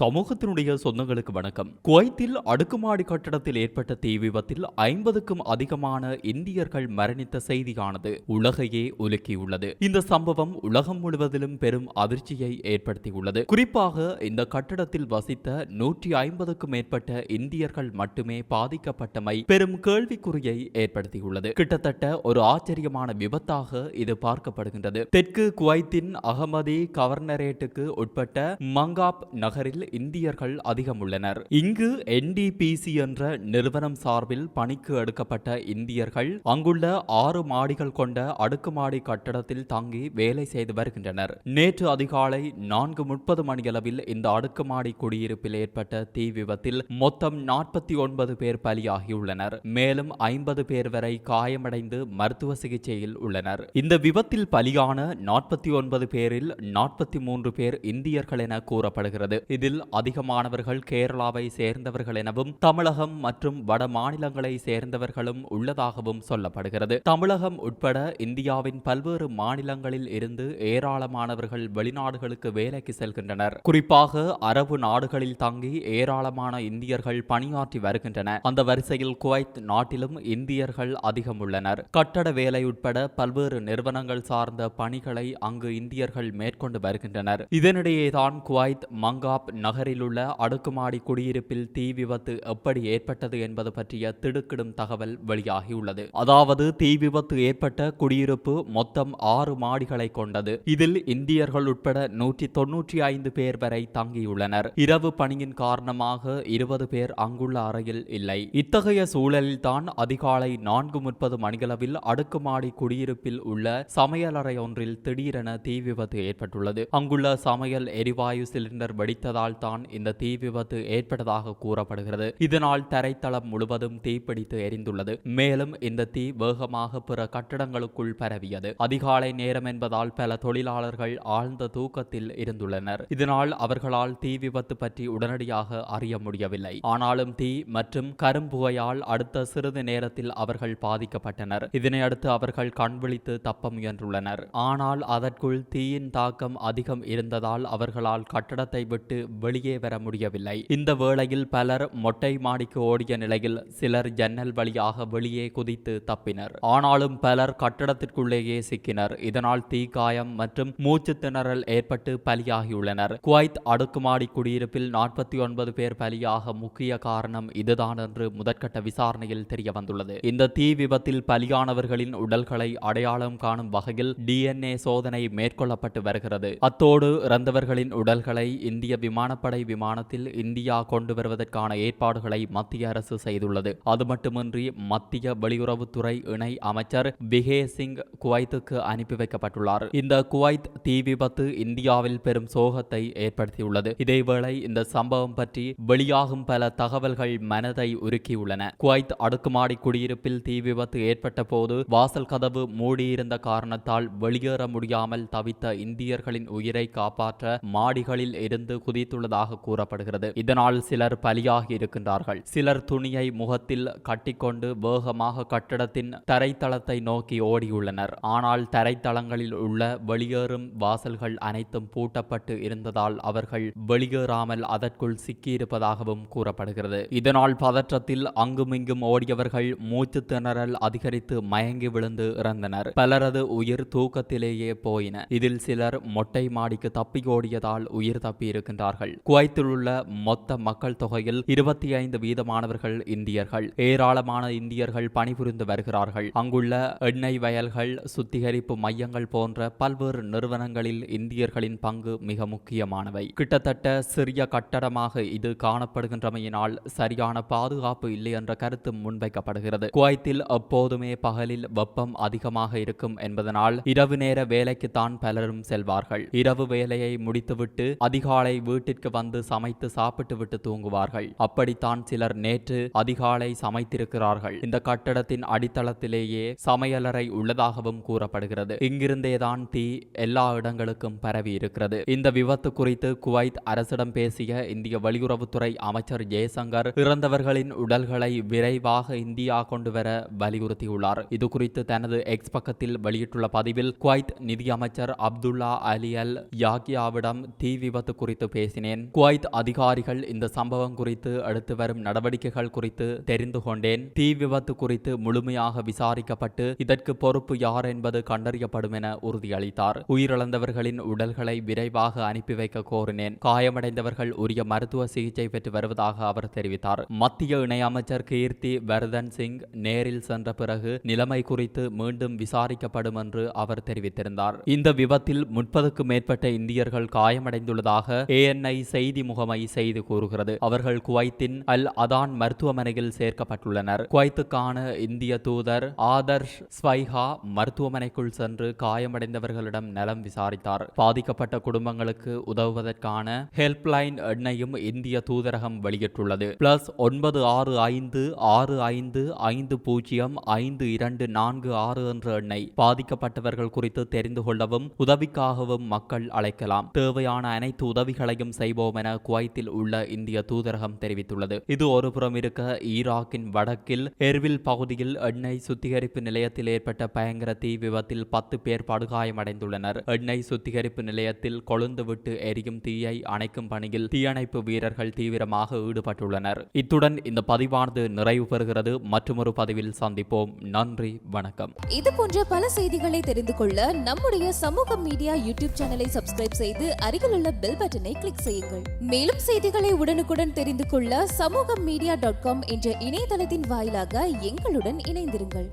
சமூகத்தினுடைய சொந்தங்களுக்கு வணக்கம். குவைத்தில் அடுக்குமாடி கட்டடத்தில் ஏற்பட்ட தீ விபத்தில் ஐம்பதுக்கும் அதிகமான இந்தியர்கள் மரணித்த செய்தியானது உலகையே உலுக்கியுள்ளது. இந்த சம்பவம் உலகம் முழுவதிலும் பெரும் அதிர்ச்சியை ஏற்படுத்தியுள்ளது. குறிப்பாக இந்த கட்டடத்தில் வசித்த நூற்றி ஐம்பதுக்கும் மேற்பட்ட இந்தியர்கள் மட்டுமே பாதிக்கப்பட்டமை பெரும் கேள்விக்குறியை ஏற்படுத்தியுள்ளது. கிட்டத்தட்ட ஒரு ஆச்சரியமான விபத்தாக இது பார்க்கப்படுகின்றது. தெற்கு குவைத்தின் அகமதி கவர்னரேட்டுக்கு உட்பட்ட மங்காப் நகரில் இந்தியர்கள் அதிகம் உள்ளனர் இங்கு என்டிபிசி என்ற நிறுவனம் சார்பில் பணிக்கு எடுக்கப்பட்ட இந்தியர்கள் அங்குள்ள ஆறு மாடிகள் கொண்ட அடுக்குமாடி கட்டடத்தில் தங்கி வேலை செய்து வருகின்றனர். நேற்று அதிகாலை நான்கு முப்பது மணியளவில் இந்த அடுக்குமாடி குடியிருப்பில் ஏற்பட்ட தீ விபத்தில் மொத்தம் நாற்பத்தி ஒன்பது பேர் பலியாகியுள்ளனர். மேலும் ஐம்பது பேர் வரை காயமடைந்து மருத்துவ சிகிச்சையில் உள்ளனர். இந்த விபத்தில் பலியான நாற்பத்தி ஒன்பது பேரில் நாற்பத்தி மூன்று பேர் இந்தியர்கள் என கூறப்படுகிறது. இதில் அதிகமானவர்கள் கேரளாவை சேர்ந்தவர்கள் எனவும் தமிழகம் மற்றும் வட மாநிலங்களை சேர்ந்தவர்களும் உள்ளதாகவும் சொல்லப்படுகிறது. தமிழகம் உட்பட இந்தியாவின் பல்வேறு மாநிலங்களில் இருந்து ஏராளமானவர்கள் வெளிநாடுகளுக்கு வேலைக்கு செல்கின்றனர். குறிப்பாக அரபு நாடுகளில் தங்கி ஏராளமான இந்தியர்கள் பணியாற்றி வருகின்றனர் அந்த வரிசையில் குவைத் நாட்டிலும் இந்தியர்கள் அதிகம் உள்ளனர் கட்டட வேலை உட்பட பல்வேறு நிறுவனங்கள் சார்ந்த பணிகளை அங்கு இந்தியர்கள் மேற்கொண்டு வருகின்றனர். இதனிடையேதான் குவைத் மங்காப் நகரிலுள்ள அடுக்குமாடி குடியிருப்பில் தீ விபத்து எப்படி ஏற்பட்டது என்பது பற்றிய திடுக்கிடும் தகவல் வெளியாகியுள்ளது. அதாவது தீ விபத்து ஏற்பட்ட குடியிருப்பு மொத்தம் ஆறு மாடிகளை கொண்டது. இதில் இந்தியர்கள் உட்பட நூற்றி தொன்னூற்றி ஐந்து பேர் வரை தங்கியுள்ளனர். இரவு பணியின் காரணமாக இருபது பேர் அங்குள்ள அறையில் இல்லை. இத்தகைய சூழலில் தான் அதிகாலை நான்கு முப்பது மணிகளவில் அடுக்குமாடி குடியிருப்பில் உள்ள சமையலறை ஒன்றில் திடீரென தீ விபத்து ஏற்பட்டுள்ளது. அங்குள்ள சமையல் எரிவாயு சிலிண்டர் வெடித்ததால் தான் இந்த தீ விபத்து ஏற்பட்டதாக கூறப்படுகிறது. இதனால் தரைத்தளம் முழுவதும் தீப்பிடித்து எரிந்துள்ளது. மேலும் இந்த தீ வேகமாக பிற கட்டடங்களுக்குள் பரவியது. அதிகாலை நேரம் என்பதால் பல தொழிலாளர்கள் ஆழ்ந்த தூக்கத்தில் இருந்துள்ளனர். இதனால் அவர்களால் தீ விபத்து பற்றி உடனடியாக அறிய முடியவில்லை. ஆனாலும் தீ மற்றும் கரும்புகையால் அடுத்த சிறிது நேரத்தில் அவர்கள் பாதிக்கப்பட்டனர். இதனையடுத்து அவர்கள் கண் விழித்து தப்ப முயன்றுள்ளனர். ஆனால் அதற்குள் தீயின் தாக்கம் அதிகம் இருந்ததால் அவர்களால் கட்டடத்தை விட்டு வெளியே வர முடியவில்லை. இந்த வேளையில் பலர் மொட்டை மாடிக்கு ஓடிய நிலையில் சிலர் ஜன்னல் வழியாக வெளியே குதித்து தப்பினர். ஆனாலும் பலர் கட்டடத்திற்குள்ளேயே சிக்கினர். இதனால் தீக்காயம் மற்றும் மூச்சு திணறல் ஏற்பட்டு பலியாகியுள்ளனர். குவைத் அடுக்குமாடி குடியிருப்பில் நாற்பத்தி ஒன்பது பேர் பலியாக முக்கிய காரணம் இதுதான் என்று முதற்கட்ட விசாரணையில் தெரிய வந்துள்ளது இந்த தீ விபத்தில் பலியானவர்களின் உடல்களை அடையாளம் காணும் வகையில் டிஎன்ஏ சோதனை மேற்கொள்ளப்பட்டு வருகிறது. அத்தோடு இறந்தவர்களின் உடல்களை இந்திய விமான விமானப்படை விமானத்தில் இந்தியா கொண்டு வருவதற்கான ஏற்பாடுகளை மத்திய அரசு செய்துள்ளது. அது மட்டுமின்றி மத்திய வெளியுறவுத்துறை இணை அமைச்சர் விகே சிங் குவைத்துக்கு அனுப்பி வைக்கப்பட்டுள்ளார். இந்த குவைத் தீ விபத்து இந்தியாவில் பெரும் சோகத்தை ஏற்படுத்தியுள்ளது. இதேவேளை இந்த சம்பவம் பற்றி வெளியாகும் பல தகவல்கள் மனதை உருக்கியுள்ளன. குவைத் அடுக்குமாடி குடியிருப்பில் தீ விபத்து ஏற்பட்ட போது வாசல் கதவு மூடியிருந்த காரணத்தால் வெளியேற முடியாமல் தவித்த இந்தியர்களின் உயிரை காப்பாற்ற மாடிகளில் இருந்து குதித்து குதித்துள்ளதாக கூறப்படுகிறது. இதனால் சிலர் பலியாகி இருக்கின்றார்கள். சிலர் துணியை முகத்தில் கட்டிக்கொண்டு வேகமாக கட்டடத்தின் தரைத்தளத்தை நோக்கி ஓடியுள்ளனர். ஆனால் தரைத்தளங்களில் உள்ள வெளியேறும் வாசல்கள் அனைத்தும் பூட்டப்பட்டு இருந்ததால் அவர்கள் வெளியேறாமல் அதற்குள் சிக்கியிருப்பதாகவும் கூறப்படுகிறது. இதனால் பதற்றத்தில் அங்குமிங்கும் ஓடியவர்கள் மூச்சு திணறல் அதிகரித்து மயங்கி விழுந்து இறந்தனர். பலரது உயிர் தூக்கத்திலேயே போயின. இதில் சிலர் மொட்டை மாடிக்கு தப்பி ஓடியதால் உயிர் தப்பி இருக்கின்றார்கள் குவைத்தில் உள்ள மொத்த மக்கள் தொகையில் இருபத்தி ஐந்து வீதமானவர்கள் இந்தியர்கள். ஏராளமான இந்தியர்கள் பணிபுரிந்து வருகிறார்கள். அங்குள்ள எண்ணெய் வயல்கள் சுத்திகரிப்பு மையங்கள் போன்ற பல்வேறு நிறுவனங்களில் இந்தியர்களின் பங்கு மிக முக்கியமானவை. கிட்டத்தட்ட சிறிய கட்டடமாக இது காணப்படுகின்றமையினால் சரியான பாதுகாப்பு இல்லை என்ற கருத்து முன்வைக்கப்படுகிறது. குவைத்தில் எப்போதுமே பகலில் வெப்பம் அதிகமாக இருக்கும் என்பதனால் இரவு நேர வேலைக்குத்தான் பலரும் செல்வார்கள். இரவு வேலையை முடித்துவிட்டு அதிகாலை வீட்டிற்கு வந்து சமைத்து சாப்பிட்டு விட்டு தூங்குவார்கள். அப்படித்தான் சிலர் நேற்று அதிகாலை சமைத்திருக்கிறார்கள். இந்த கட்டடத்தின் அடித்தளத்திலேயே சமையலறை உள்ளதாகவும் கூறப்படுகிறது. இங்கிருந்தேதான் தீ எல்லா இடங்களுக்கும் பரவி இருக்கிறது. இந்த விபத்து குறித்து குவைத் அரசிடம் பேசிய இந்திய வெளியுறவுத்துறை அமைச்சர் ஜெய்சங்கர் இறந்தவர்களின் உடல்களை விரைவாக இந்தியா கொண்டு வர வலியுறுத்தியுள்ளார். இது குறித்து தனது எக்ஸ் பக்கத்தில் வெளியிட்டுள்ள பதிவில் குவைத் நிதியமைச்சர் அப்துல்லா அலி அல் யாகியாவிடம் தீ விபத்து குறித்து பேசினேன். கோரினேன் குவைத் அதிகாரிகள் இந்த சம்பவம் குறித்து அடுத்து வரும் நடவடிக்கைகள் குறித்து தெரிந்து கொண்டேன். தீ விபத்து குறித்து முழுமையாக விசாரிக்கப்பட்டு இதற்கு பொறுப்பு யார் என்பது கண்டறியப்படும் என உறுதியளித்தார். உயிரிழந்தவர்களின் உடல்களை விரைவாக அனுப்பி வைக்க கோரினேன். காயமடைந்தவர்கள் உரிய மருத்துவ சிகிச்சை பெற்று வருவதாக அவர் தெரிவித்தார். மத்திய இணையமைச்சர் கீர்த்தி வர்தன் சிங் நேரில் சென்ற பிறகு நிலைமை குறித்து மீண்டும் விசாரிக்கப்படும் என்று அவர் தெரிவித்திருந்தார். இந்த விபத்தில் முப்பதுக்கும் மேற்பட்ட இந்தியர்கள் காயமடைந்துள்ளதாக ஏஎன்ஐ செய்தி முகமை செய்து கூறுகிறது. அவர்கள் குவைத்தின் அல் அதான் மருத்துவமனையில் சேர்க்கப்பட்டுள்ளனர். குவைத்துக்கான இந்திய தூதர் ஆதர்ஷ் ஸ்வைஹா மருத்துவமனைக்குள் சென்று காயமடைந்தவர்களிடம் நலம் விசாரித்தார். பாதிக்கப்பட்ட குடும்பங்களுக்கு உதவுவதற்கான ஹெல்ப்லைன் எண்ணையும் இந்திய தூதரகம் வெளியிட்டுள்ளது. பிளஸ் ஒன்பது ஆறு ஐந்து ஆறு ஐந்து ஐந்து பூஜ்ஜியம் ஐந்து இரண்டு நான்கு ஆறு என்ற எண்ணை பாதிக்கப்பட்டவர்கள் குறித்து தெரிந்து கொள்ளவும் உதவிக்காகவும் மக்கள் அழைக்கலாம். தேவையான அனைத்து உதவிகளையும் செய்வோம் என குவைத்தில் உள்ள இந்திய தூதரகம் தெரிவித்துள்ளது. இது ஒருபுறம் இருக்க ஈராக்கின் வடக்கில் எர்வில் பகுதியில் எண்ணெய் சுத்திகரிப்பு நிலையத்தில் ஏற்பட்ட பயங்கர தீ விபத்தில் பத்து பேர் படுகாயமடைந்துள்ளனர். எண்ணெய் சுத்திகரிப்பு நிலையத்தில் கொழுந்து விட்டு எரியும் தீயை அணைக்கும் பணியில் தீயணைப்பு வீரர்கள் தீவிரமாக ஈடுபட்டுள்ளனர். இத்துடன் இந்த பதிவானது நிறைவு பெறுகிறது. மற்றொரு பதிவில் சந்திப்போம். நன்றி வணக்கம். இது போன்ற பல செய்திகளை தெரிந்து கொள்ள நம்முடைய சமூக மீடியா யூடியூப் சேனலை சப்ஸ்கிரைப் செய்து அருகிலுள்ள பெல் பட்டனை கிளிக் செய்யுங்கள். மேலும் செய்திகளை உடனுக்குடன் தெரிந்து கொள்ள சமூக மீடியா டாட் காம் என்ற இணையதளத்தின் வாயிலாக எங்களுடன் இணைந்திருங்கள்.